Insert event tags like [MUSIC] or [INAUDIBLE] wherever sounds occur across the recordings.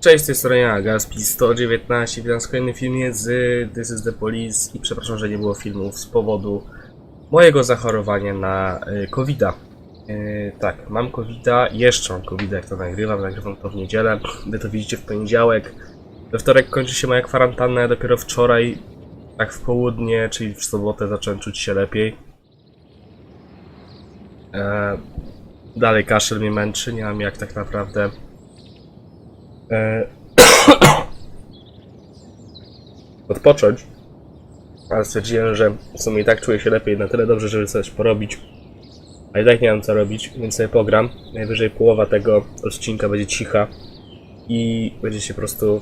Cześć, z tej strony ja, Gaspi 119, witam w kolejnym filmie z This is the Police i przepraszam, że nie było filmów z powodu mojego zachorowania na y, COVID-a. Y, tak, mam COVID-a, jeszcze mam COVID-a jak to nagrywam, nagrywam to w niedzielę, wy to widzicie w poniedziałek. We wtorek kończy się moja kwarantanna, ja dopiero wczoraj, tak w południe, czyli w sobotę zacząłem czuć się lepiej. E, dalej kaszel mnie męczy, nie mam jak tak naprawdę e, [COUGHS] odpocząć. Ale stwierdziłem, że w sumie i tak czuję się lepiej na tyle dobrze, żeby coś porobić. A i tak nie mam co robić, więc sobie pogram. Najwyżej połowa tego odcinka będzie cicha i będzie się po prostu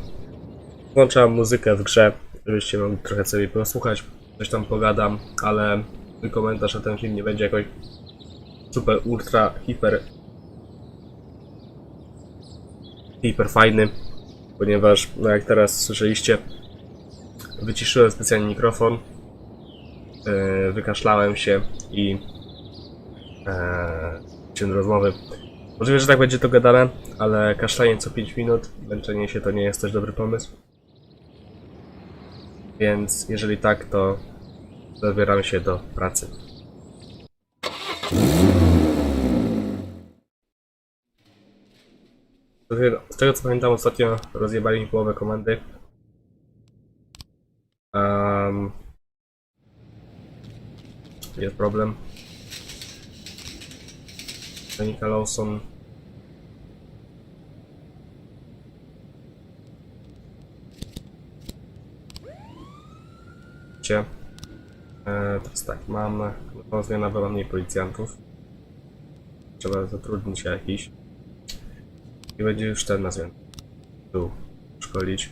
włączam muzykę w grze, żebyście mogli trochę sobie posłuchać. Coś tam pogadam, ale komentarz na ten film nie będzie jakoś super, ultra, hiper hiper fajny, ponieważ, no jak teraz słyszeliście, wyciszyłem specjalnie mikrofon, yy, wykaszlałem się i yy, rozmowy. Możliwe, że tak będzie to gadane, ale kaszlanie co 5 minut, męczenie się to nie jest też dobry pomysł. Więc jeżeli tak, to zabieram się do pracy. Z tego co pamiętam, ostatnio rozjebali mi połowę komandy. Um, jest problem. Monika Lawson. Cie. E, teraz tak, mam nową zmianę, bo mam mniej policjantów. Trzeba zatrudnić się jakiś. I będzie już ten na. Tu szkolić.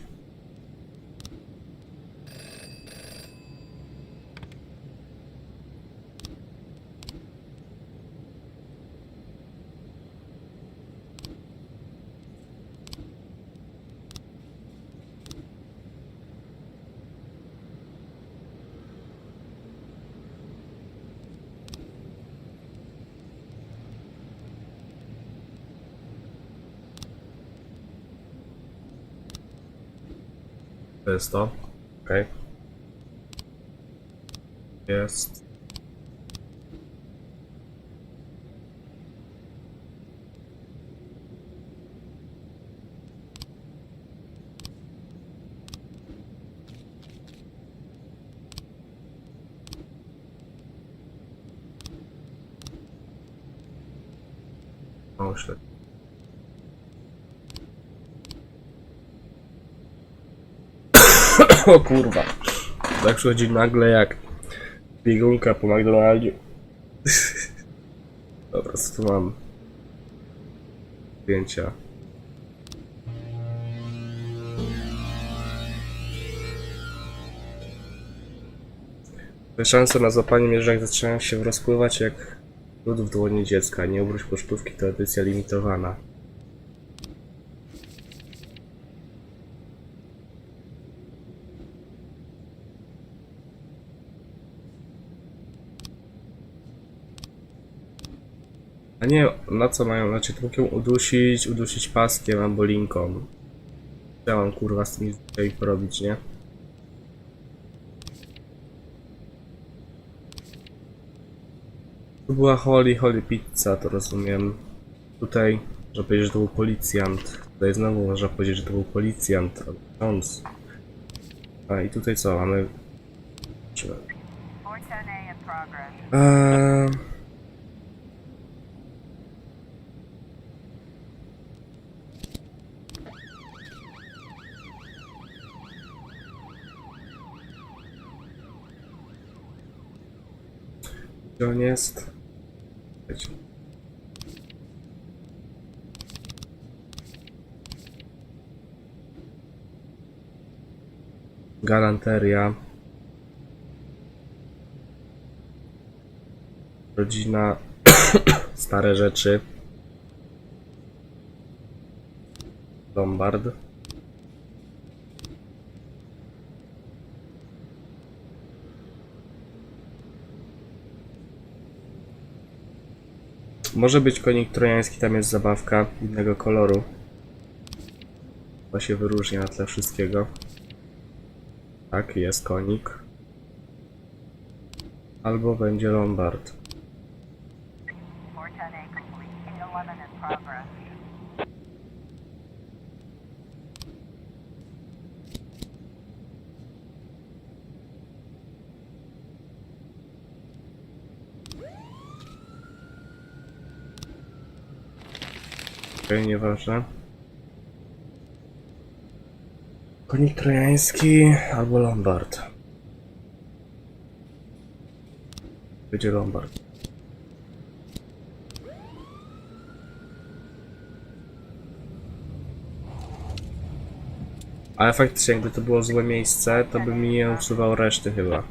Jest to. Okej. Jest. O, śled. [LAUGHS] O kurwa. Tak przychodzi nagle jak biegunka po McDonaldzie. [LAUGHS] Dobra, co tu mam? Zdjęcia. Szanse na złapanie mierzek zaczynają się rozpływać jak lód w dłoni dziecka. Nie obróć pocztówki to edycja limitowana. A nie, na co mają? Znaczy, mogą udusić, udusić paskiem albo linką. Ja mam kurwa z tymi tutaj porobić, nie? Tu była Holly, Holly Pizza, to rozumiem. Tutaj, że powiedzieć, że to był policjant. Tutaj znowu można powiedzieć, że to był policjant. A i tutaj co? Mamy... Czy- 410A in progress. Eee... Gdzie on jest? Galanteria. Rodzina. [COUGHS] Stare rzeczy. Lombard. Może być konik trojański, tam jest zabawka innego koloru. chyba się wyróżnia na tle wszystkiego. Tak, jest konik. Albo będzie Lombard. Okej, nieważne. Konik trojański albo Lombard. Będzie Lombard. Ale faktycznie, jakby to było złe miejsce, to by mi nie usuwał reszty chyba.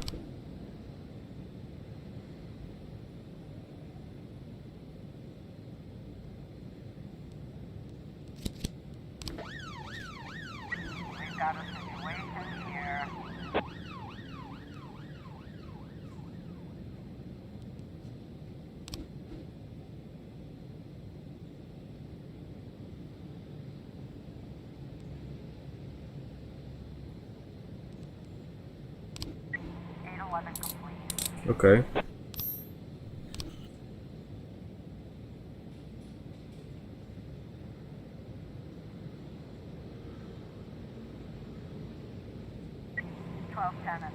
Okej.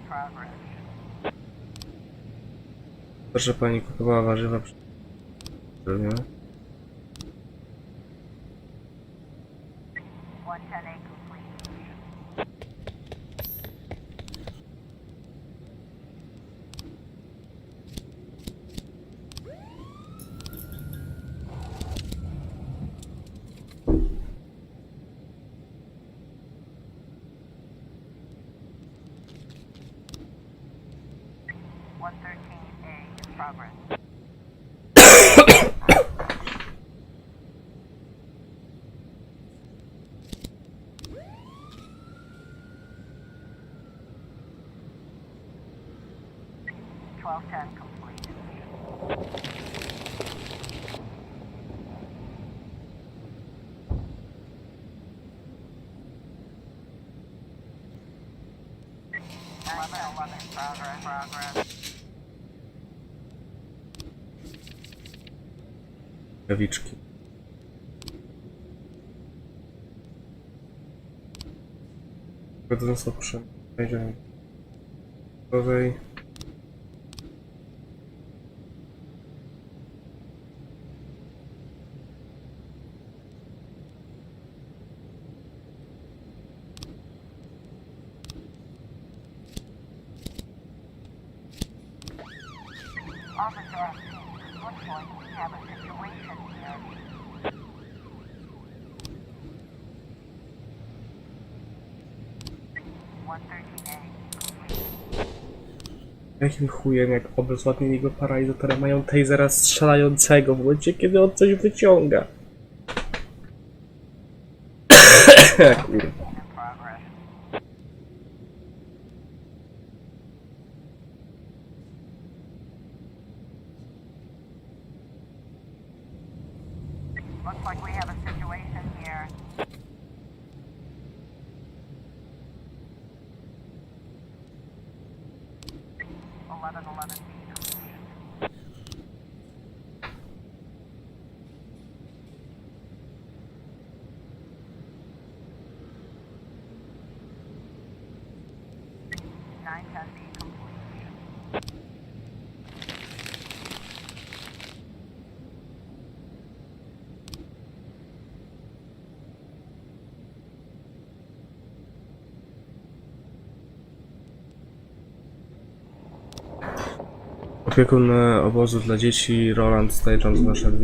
Progress. Proszę pani kupowała warzywa przy... progress. Twelve ten complete. Eleven eleven progress progress. Kawiczki. Wchodząc proszę. Wejdziemy. Gorzej. Officer, looks like we have a situation here. Jakim chujem, jak obezwładnili jego paralizatora mają tasera strzelającego w momencie, kiedy on coś wyciąga. [COUGHS] Kurwa. Situation here. Eleven eleven Opiekun e, obozu dla dzieci Roland Stage'em z naszego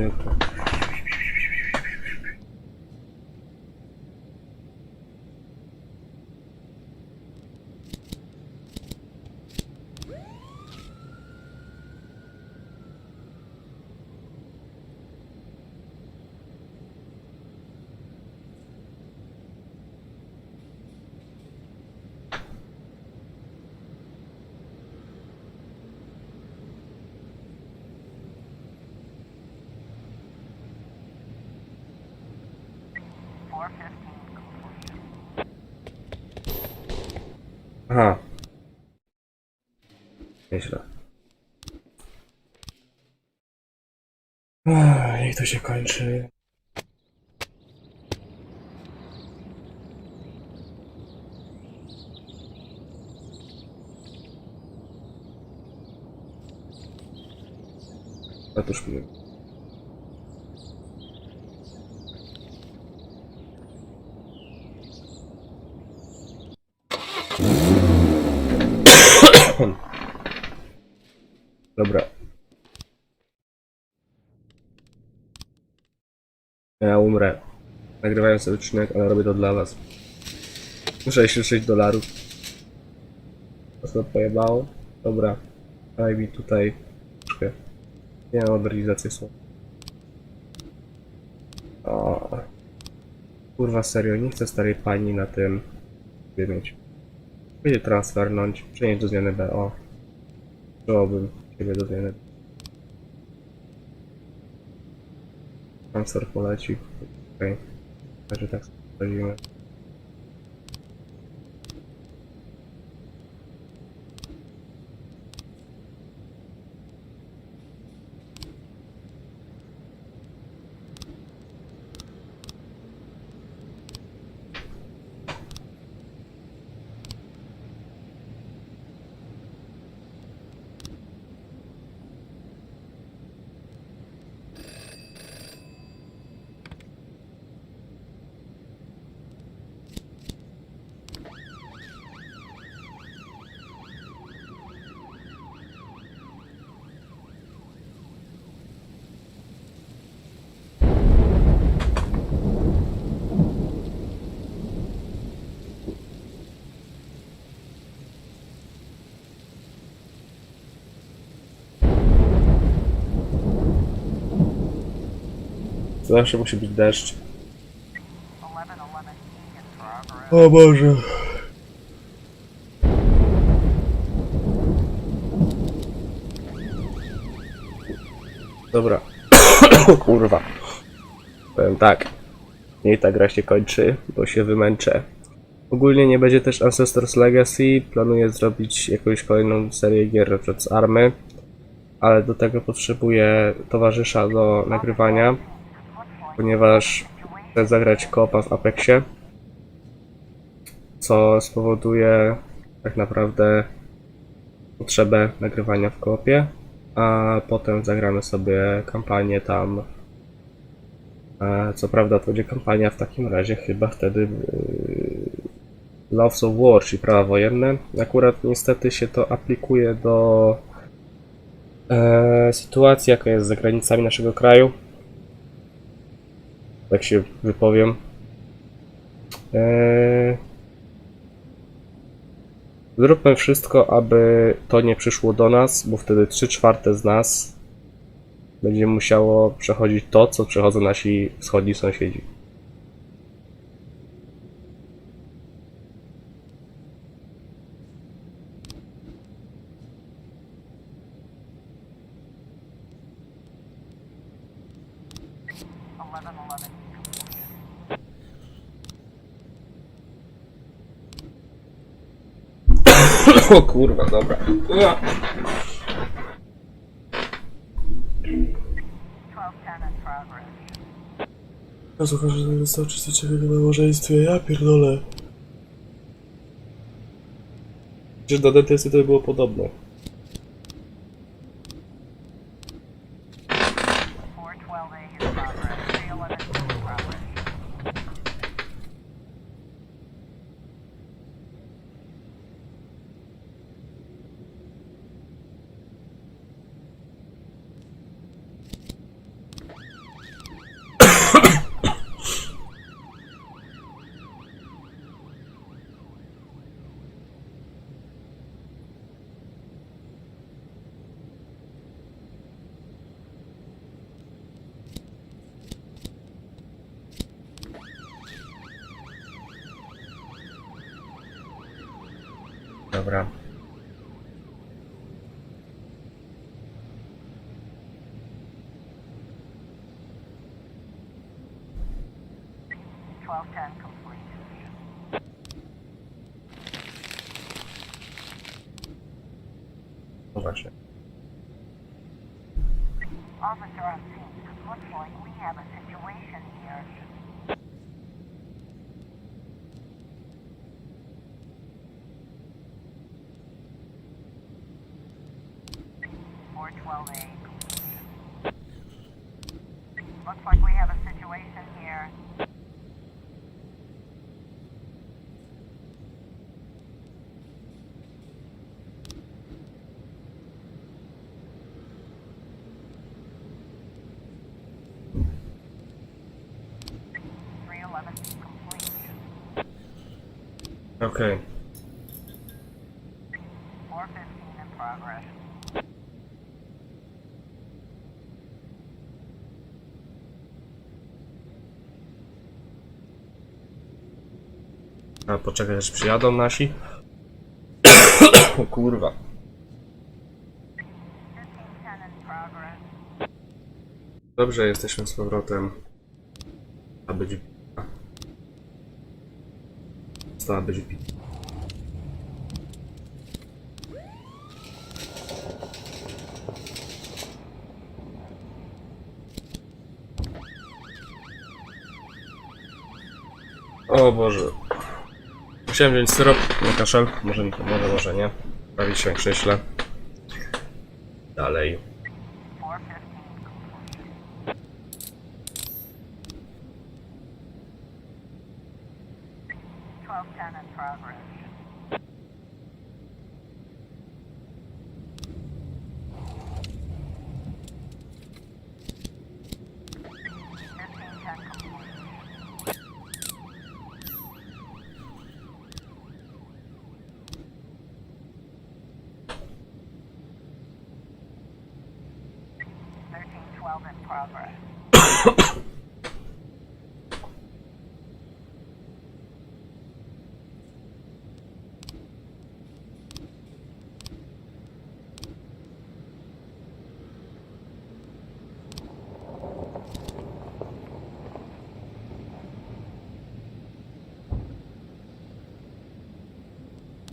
Aha. Nieźle. I to się kończy. Otóż mnie. Dobra. Ja umrę. Nagrywałem sobie odcinek, ale robię to dla was. Muszę jeszcze 6 dolarów. To pojebało. Dobra. Daj mi tutaj troszkę. Nie mam modernizację słów. O. Kurwa serio, nie chcę starej pani na tym mieć. Będzie transfernąć, przenieść do zmiany B. O. Chciałbym ciebie do zmiany. Transfer poleci. Okej. Okay. Także tak sprawdzimy. Zawsze musi być deszcz. 1111 in progress. O Boże. Dobra. [COUGHS] Kurwa. Powiem tak. Niech ta gra się kończy, bo się wymęczę. Ogólnie nie będzie też Ancestors Legacy. Planuję zrobić jakąś kolejną serię gier na przykład z Army. Ale do tego potrzebuję towarzysza do nagrywania. Ponieważ chcę zagrać koopa w Apexie co spowoduje tak naprawdę potrzebę nagrywania w koopie, a potem zagramy sobie kampanię tam. Co prawda to będzie kampania w takim razie chyba wtedy yy, Loves of War, czyli prawa wojenne. Akurat niestety się to aplikuje do e, sytuacji, jaka jest za granicami naszego kraju. Tak się wypowiem. E, Zróbmy wszystko, aby to nie przyszło do nas, bo wtedy 3 czwarte z nas będzie musiało przechodzić to, co przechodzą nasi wschodni sąsiedzi. O kurwa, dobra. Progress. Ja słucham, że to wystarczy coś takiego na małżeństwie, ja pierdolę. Że do dentysty to by było podobne. Dobra. No właśnie. Officer on scene, looks like we have a situation here. Four twelve A. Looks like we have a situation here. Three eleven complete. Okej. Four fifteen in progress. A poczekaj, aż przyjadą nasi. [COUGHS] o kurwa. Dobrze, jesteśmy z powrotem. A być. Stała być. O Boże. Musiałem wziąć syrop na kaszel. Może mi pomoże, może nie. Prawie się krześle. Dalej. progress.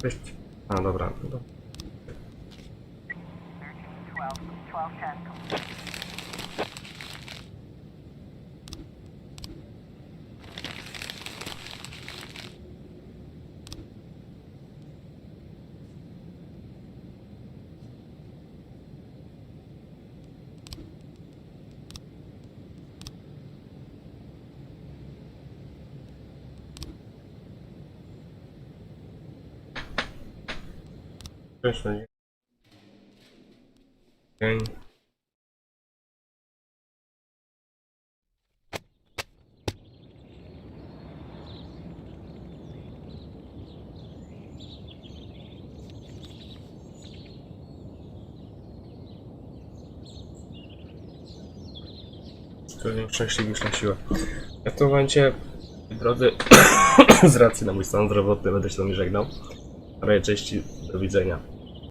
Cześć. A, dobra. 13, 12, 12, 10. Proszę, nie. Dzień. Pewnie szczęśliwisz na. Ja w tym momencie, drodzy, [COUGHS] z racji na mój stan zdrowotny będę się z nami żegnał. Raczej części do widzenia.